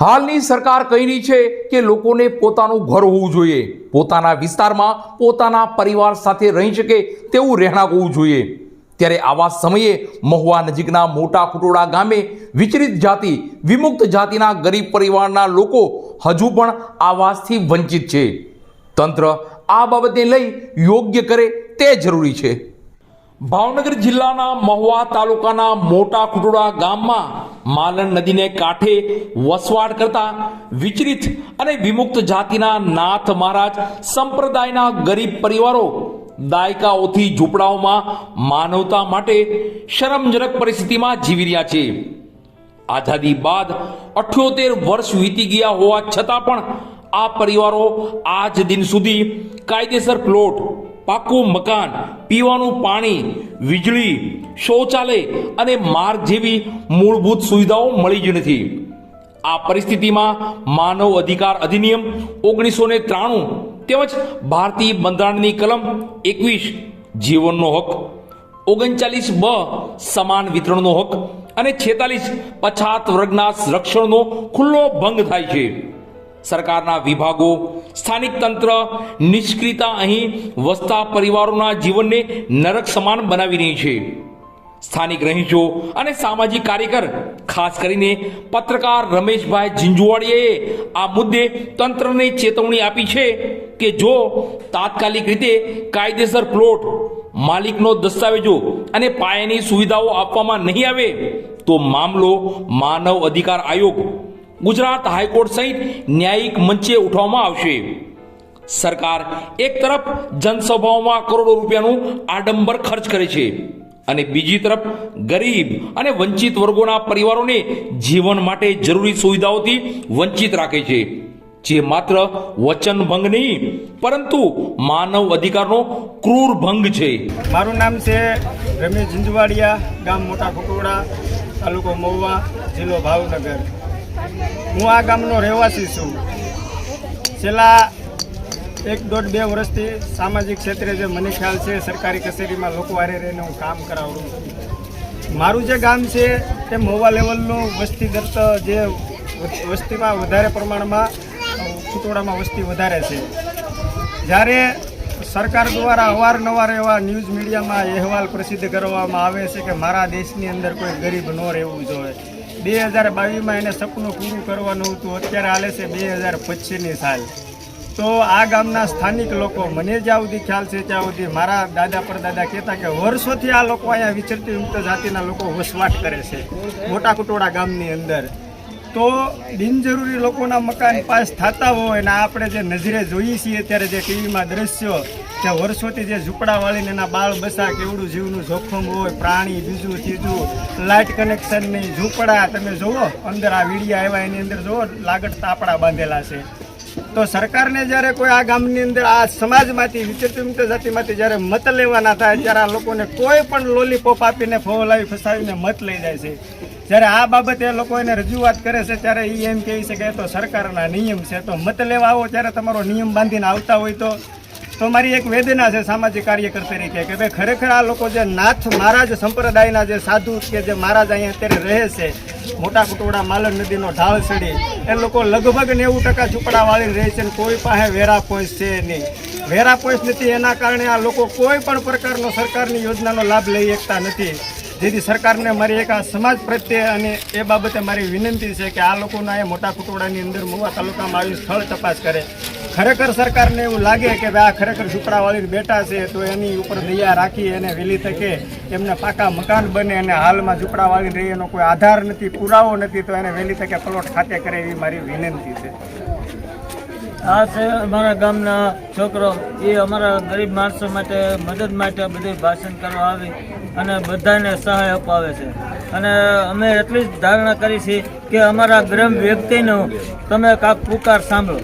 હાલની સરકાર કહી રહી છે કે લોકોને પોતાનું ઘર હોવું જોઈએ. પોતાના વિસ્તારમાં પોતાના પરિવાર સાથે રહી શકે તેવું રહેણાંક હોવું જોઈએ. ત્યારે આવા સમયે મહુવા નજીકના મોટા ખુટોડા ગામે વિચરિત જાતિ, વિમુક્ત જાતિના ગરીબ પરિવારના લોકો હજુ પણ આવાસથી વંચિત છે. તંત્ર આ બાબતને લઈ યોગ્ય કરે તે જરૂરી છે. ભાવનગર જિલ્લાના મહુવા તાલુકાના મોટા ખુટોડા ગામમાં માલણ નદીને કાંઠે વસવાટ કરતા વિચરિત અને વિમુક્ત જાતિના નાથ મહારાજ સંપ્રદાયના ગરીબ પરિવારો દાયકાઓથી ઝૂંપડાઓમાં માનવતા માટે શરમજનક પરિસ્થિતિમાં જીવી રહ્યા છે. આઝાદી બાદ અઠ્યોતેર વર્ષ વીતી ગયા હોવા છતાં પણ આ પરિવારો આજ દિન સુધી કાયદેસર પ્લોટ પાકું મકાન, પીવાનું પાણી, વીજળી, શૌચાલય અને માર્ગ જેવી મૂળભૂત સુવિધાઓ મળી જ નથી. આ પરિસ્થિતિમાં માનવ અધિકાર અધિનિયમ ઓગણીસો ને ત્રાણું તેમજ ભારતીય બંધારણની કલમ એકવીસ, જીવનનો હક, ઓગણચાલીસ બ, સમાન વિતરણનો હક અને છેતાલીસ, પછાત વર્ગના રક્ષણનો ખુલ્લો ભંગ થાય છે. સરકારના વિભાગો, સ્થાનિક તંત્ર, નિષ્ક્રિયતા અહીં વસતા પરિવારોના જીવનને નરક સમાન બનાવી રહી છે. સ્થાનિક રહીશો અને સામાજિક કાર્યકર, ખાસ કરીને પત્રકાર રમેશભાઈ ઝીંઝુવાડીએ આ મુદ્દે તંત્રને ચેતવણી આપી છે કે જો તાત્કાલિક રીતે કાયદેસર પ્લોટ, માલિકનો દસ્તાવેજો અને પાયાની સુવિધાઓ આપવામાં નહીં આવે, તો મામલો માનવ અધિકાર આયોગ ગુજરાત હાઈકોર્ટ સહિત ન્યાયિક મંચે ઉઠાવવામાં આવશે. સરકાર એક તરફ જનસભાઓમાં કરોડો રૂપિયાનું આડંબર ખર્ચ કરે છે અને બીજી તરફ ગરીબ અને વંચિત વર્ગોના પરિવારોને જીવન માટે જરૂરી સુવિધાઓથી વંચિત રાખે છે. જે માત્ર વચન ભંગ નહીં, પરંતુ માનવ અધિકારનો ક્રૂર ભંગ છે. મારું નામ છે રમેશ જિંજવાડિયા ગામ મોટા કુટોડા તાલુકો મહુવા, જિલ્લો ભાવનગર. હું આ ગામનો રહેવાસી છું. છેલ્લા એક દોઢ બે વર્ષથી સામાજિક ક્ષેત્રે જે મને ખ્યાલ છે, સરકારી કચેરીમાં લોકો વારે રહીને હું કામ કરાવું મારું જે ગામ છે, તે મોવા લેવલનું વસ્તીગત જે વસ્તીમાં વધારે પ્રમાણમાં કુટોડામાં વસ્તી વધારે છે. જ્યારે સરકાર દ્વારા અવારનવાર એવા ન્યૂઝ મીડિયામાં અહેવાલ પ્રસિદ્ધ કરવામાં આવે છે કે મારા દેશની અંદર કોઈ ગરીબ ન રહેવું જોઈએ. બે હજાર બાવીસમાં એને સપનું પૂરું કરવાનું હતું. અત્યારે હાલે છે બે હજાર પચીસની સાલ. તો આ ગામના સ્થાનિક લોકો, મને જ્યાં સુધી ખ્યાલ છે ત્યાં સુધી મારા દાદા પરદાદા કહેતા કે વર્ષોથી આ લોકો અહીંયા વિચરતી મુક્ત જાતિના લોકો વસવાટ કરે છે મોટા કુટોડા ગામની અંદર. તો બિનજરૂરી લોકોના મકાન પાસ થતા હોય અને આપણે જે નજરે જોઈએ છીએ ત્યારે જે ટીવીમાં દ્રશ્યો કે વર્ષોથી જે ઝૂંપડા વાળીને એના બાળ બસા કેવડું જીવનું જોખમ હોય, પ્રાણી, બીજું ત્રીજું લાઇટ કનેક્શન નહીં ઝૂંપડા, તમે જુઓ, અંદર આ વીડિયા આવ્યા, એની અંદર જુઓ લાગટ તાપડા બાંધેલા છે. તો સરકારને જ્યારે કોઈ આ ગામની અંદર, આ સમાજમાંથી વિચિત્ર જાતિમાંથી જ્યારે મત લેવાના થાય, ત્યારે આ લોકોને કોઈ પણ લોલીપોપ આપીને ફોલાવી ફસાવીને મત લઈ જાય છે. જ્યારે આ બાબતે એ લોકો એને રજૂઆત કરે છે, ત્યારે એ એમ કહી શકે તો સરકારના નિયમ છે. તો મત લેવા આવો ત્યારે તમારો નિયમ બાંધીને આવતા હોય તો તો મારી એક વેદના છે સામાજિક કાર્યકર તરીકે, કે ભાઈ ખરેખર આ લોકો જે નાથ મહારાજ સંપ્રદાયના જે સાધુ કે જે મહારાજ અહીંયા અત્યારે રહે છે, મોટા કુટોડા માલણ નદીનો ઢાળ ચડી એ લોકો લગભગ નેવું ટકા ઝૂંપડા વાળી રહે છે કોઈ પાસે વેરા પોઈન્ટ છે નહીં. વેરા પોઈન્ટ નથી, એના કારણે આ લોકો કોઈ પણ પ્રકારનો સરકારની યોજનાનો લાભ લઈ શકતા નથી. જેથી સરકારને મારી એક આ સમાજ પ્રત્યે અને એ બાબતે મારી વિનંતી છે કે આ લોકોના એ મોટા કુટોડાની અંદર મુવા તાલુકામાં આવી સ્થળ તપાસ કરે. ખરેખર સરકારને એવું લાગે કે આ ખરેખર ઝૂંપડાવાળી બેઠા છે તો એની ઉપર દયા રાખી એને વહેલી તકે, એમને પાકા મકાન બને અને હાલમાં ઝૂંપડાવાળી રહી એનો કોઈ આધાર નથી, પુરાવો નથી, તો એને વહેલી તકે પ્લોટ ખાતે કરે એવી મારી વિનંતી છે. આ છે અમારા ગામના છોકરો. એ અમારા ગરીબ માણસો માટે મદદ માટે બધું ભાષણ કરવા આવી અને બધાને સહાય અપાવે છે. અને અમે એટલી જ ધારણા કરી છે કે અમારા ગરીબ વ્યક્તિનું તમે કાંક પુકાર સાંભળો.